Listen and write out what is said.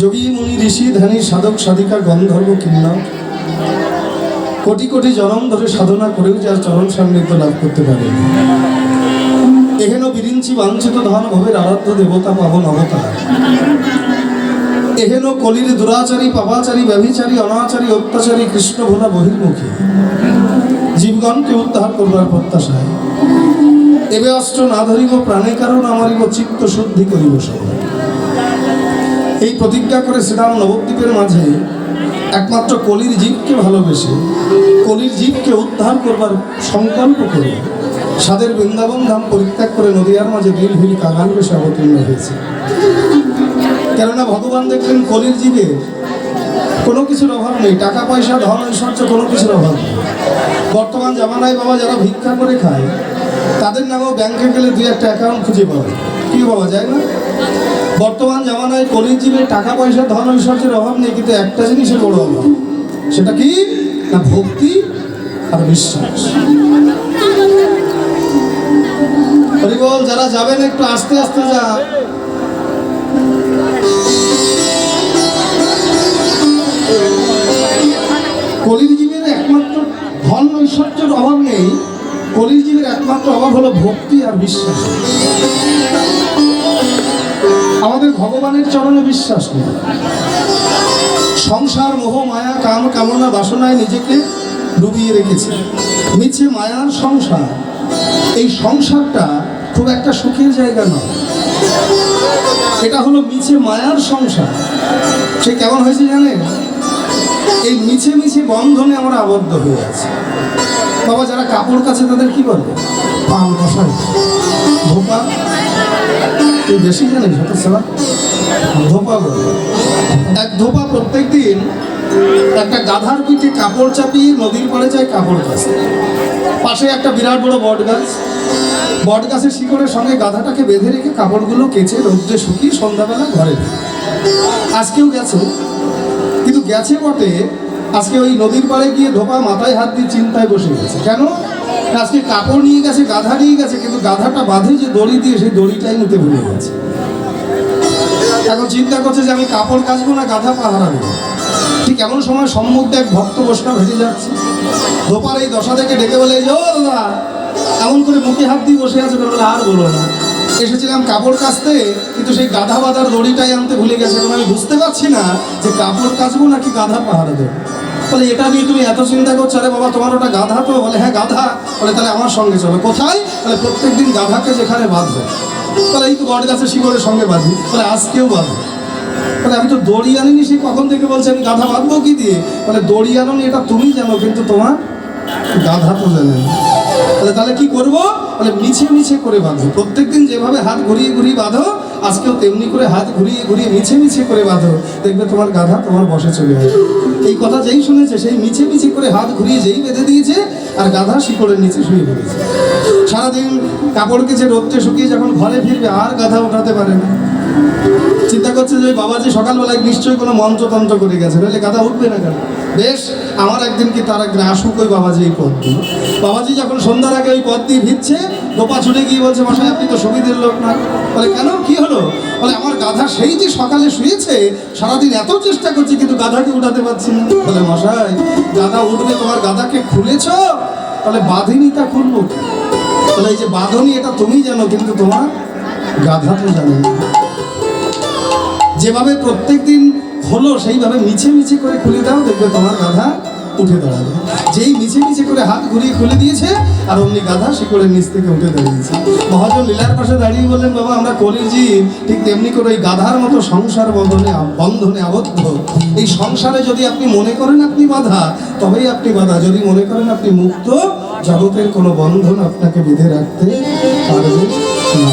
যোগী মুনি ঋষি ধ্যানী সাধক সাধিকা গন্ধর্ব কিন্নর কোটি কোটি জনম ধরে সাধনা করেও যার চরণ সান্নিধ্য লাভ করতে পারে। এহেন বিরিঞ্চি বাঞ্ছিত ধন ভবের আরাধ্য দেবতা পাবন অবতার এহেন কলির দুরাচারী, পাপাচারী, ব্যভিচারী, অনাচারী, অত্যাচারী কৃষ্ণ ভোলা বহির্মুখী। জীবগণকে উদ্ধার করবার প্রত্যাশায়। এবে অস্ত্র না ধরিব, প্রাণে কারণ আমারিব চিত্ত শুদ্ধি করিব সবাই এই প্রতিজ্ঞা করে শ্রীরাম নবদ্বীপের মাঝে একমাত্র কলির জীবকে ভালোবেসে কলির জীবকে উদ্ধার করবার সংকল্প করে সাদের বৃন্দাবন ধাম পরিত্যাগ করে নদীয়ার মাঝে হিল কাঙাল বেশে অবতীর্ণ হয়েছে। কেননা ভগবান দেখলেন কলির জীবে কোনো কিছুর অভাব নেই, টাকা পয়সা, ধন ঐশ্বর্য কোনো কিছুর অভাব নেই। বর্তমান জামানায় বাবা যারা ভিক্ষা করে খায়, তাদের নামেও ব্যাংকে গেলে দুই একটা অ্যাকাউন্ট খুঁজে পাবে কি পাওয়া যায় না? বর্তমান জামানায় কলির জীবে টাকা পয়সা, ধন ঐশ্বর্যের অভাব নেই, কিন্তু একটা জিনিসের বড় অভাব। সেটা কি? না ভক্তি আর বিশ্বাস। হরিবল, যারা যাবেন একটু আস্তে আস্তে যা। কলির জীবের একমাত্র ধন ঐশ্বর্যের অভাব নেই, কলির জীবের একমাত্র অভাব হলো ভক্তি আর বিশ্বাস। আমাদের ভগবানের চরণে বিশ্বাস নেই সংসার, মোহ, মায়া, কাম, কামনা, বাসনায় নিজেকে ডুবিয়ে রেখেছে। মিছে মায়ার সংসার। এই সংসারটা খুব একটা সুখের জায়গা নয়। এটা হলো মিছে মায়ার সংসার। সে কেমন হয়েছে জানেন? এই মিছে মিছে বন্ধনে আমরা আবদ্ধ হয়ে আছি। বাবা, যারা কাপড় কাছে তাদের কি বলে? পান ধোপা তুই বেশি জানিস হঠাৎ সালা ধোপা এক ধোপা প্রত্যেক দিন একটা গাধার পিঠে কাপড় চাপিয়ে নদীর পাড়ে যায় কাপড় কাছে পাশে একটা বিরাট বড় বট গাছ। বট গাছের শিকড়ের সঙ্গে গাধাটাকে বেঁধে রেখে কাপড়গুলো কেচে রৌদ্রে শুকিয়ে সন্ধ্যাবেলা ঘরে আজকেও গেছে। কিন্তু গেছে বটে, আজকে ওই নদীর পাড়ে গিয়ে ধোপা মাথায় হাত দিয়ে চিন্তায় বসে গেছে। কেন? আজকে কাপড় নিয়ে গেছে, গাধা নিয়ে গেছে, কিন্তু গাধাটা বাঁধে যে দড়ি দিয়ে সেই দড়িটাই নিতে ভুলে গেছে। এখন চিন্তা করছে যে আমি কাপড় কাচবো না, গাধা পাহারা দেবো। ঠিক এমন সময় সম্মুখে এক ভক্ত বৈষ্ণব হেঁটে যাচ্ছে। ধোপার এই দশা থেকে ডেকে বলে ও দাদা এমন করে মুখে হাত দিয়ে বসে আছে, বলে, আর বলো না। এসেছিলাম কাপড় কাচতে, কিন্তু সেই গাধা বাঁধার দড়িটাই আনতে ভুলে গেছে। এখন আমি বুঝতে পারছি না যে কাপড় কাচবো নাকি গাধা পাহারা দেবো। বলে, এটা নিয়ে তুমি এত চিন্তা করছ? আরে বাবা, তোমার ওটা গাধা তো? বলে হ্যাঁ গাধা। বলে, তাহলে আমার সঙ্গে চলো। কোথায়? বলে প্রত্যেক দিন গাধাকে যেখানে বাঁধবে। বলে, এই তো বট গাছের শিকড়ের সঙ্গে বাঁধি। বলে, আজকেও বাঁধবে বলে, আমি তো দড়ি আনিনি, সে কখন থেকে বলছে আমি গাধা বাঁধবো কি দিয়ে? বলে, দড়ি আনোনি, এটা তুমি জানো, কিন্তু তোমার গাধা তো জানে না। বলে, তাহলে কি করব? বলে, মিছে মিছে করে বাঁধো। প্রত্যেকদিন যেভাবে হাত ঘুরিয়ে ঘুরিয়ে বাঁধো, আজকেও তেমনি করে হাত ঘুরিয়ে ঘুরিয়ে মিছে মিছে করে বাঁধো। দেখবে তোমার গাধা তোমার বসে চলে আসবে। এই কথা যেই শুনেছে, সেই মিছে মিছে করে হাত ঘুরিয়ে যেই বেঁধে দিয়েছে, আর গাধা শিকড়ের নিচে শুয়ে পড়েছে। সারাদিন কাপড় কেচে রোদতে শুকিয়ে যখন ঘরে ফিরবে, আর গাধা উঠাতে পারে না। চিন্তা করছে যে বাবা যে সকালবেলায় নিশ্চয়ই কোনো মন্ত্রতন্ত্র করে গেছে, নইলে গাধা উঠবে না কেন? বেশ, আমার একদিন কি তার একদিন আসুক ওই বাবাজি এই পথ দিয়ে বাবাজি যখন সন্ধ্যার আগে ওই পথ দিয়ে ভিড়ছে গোপা ছুটে গিয়ে বলছে, মশাই, আপনি তো সুবিধের লোক না। বলে, কেন? কি হলো? বলে, আমার গাধা সেই যে সকালে শুয়েছে, সারাদিন এত চেষ্টা করছি, কিন্তু গাধাকে উঠাতে পারছি না। বলে, মশাই, গাধা উঠবে তোমার গাধাকে খুলেছ? তাহলে বাঁধিনি তা খুলবো? বলে, এই যে বাঁধনি, এটা তুমি জানো, কিন্তু তোমার গাধা তো জানে যেভাবে প্রত্যেক দিন হলো সেইভাবে মিছে মিছে করে খুলে দাও, দেখবে তোমার গাধা উঠে দাঁড়াবে। যেই মিছে মিছে করে হাত ঘুরিয়ে খুলে দিয়েছে, আর অমনি গাধা শিকড়ের নিচ থেকে উঠে দাঁড়িয়েছে। মহাজন লীলার পাশে দাঁড়িয়ে বললেন, বাবা, আমরা কলির জীব, ঠিক তেমনি করে ওই গাধার মতো সংসার বন্ধনে বন্ধনে আবদ্ধ। এই সংসারে যদি আপনি মনে করেন আপনি বাধা, তবেই আপনি বাধা। যদি মনে করেন আপনি মুক্ত, জগতের কোনো বন্ধন আপনাকে বেঁধে রাখতে পারবে না।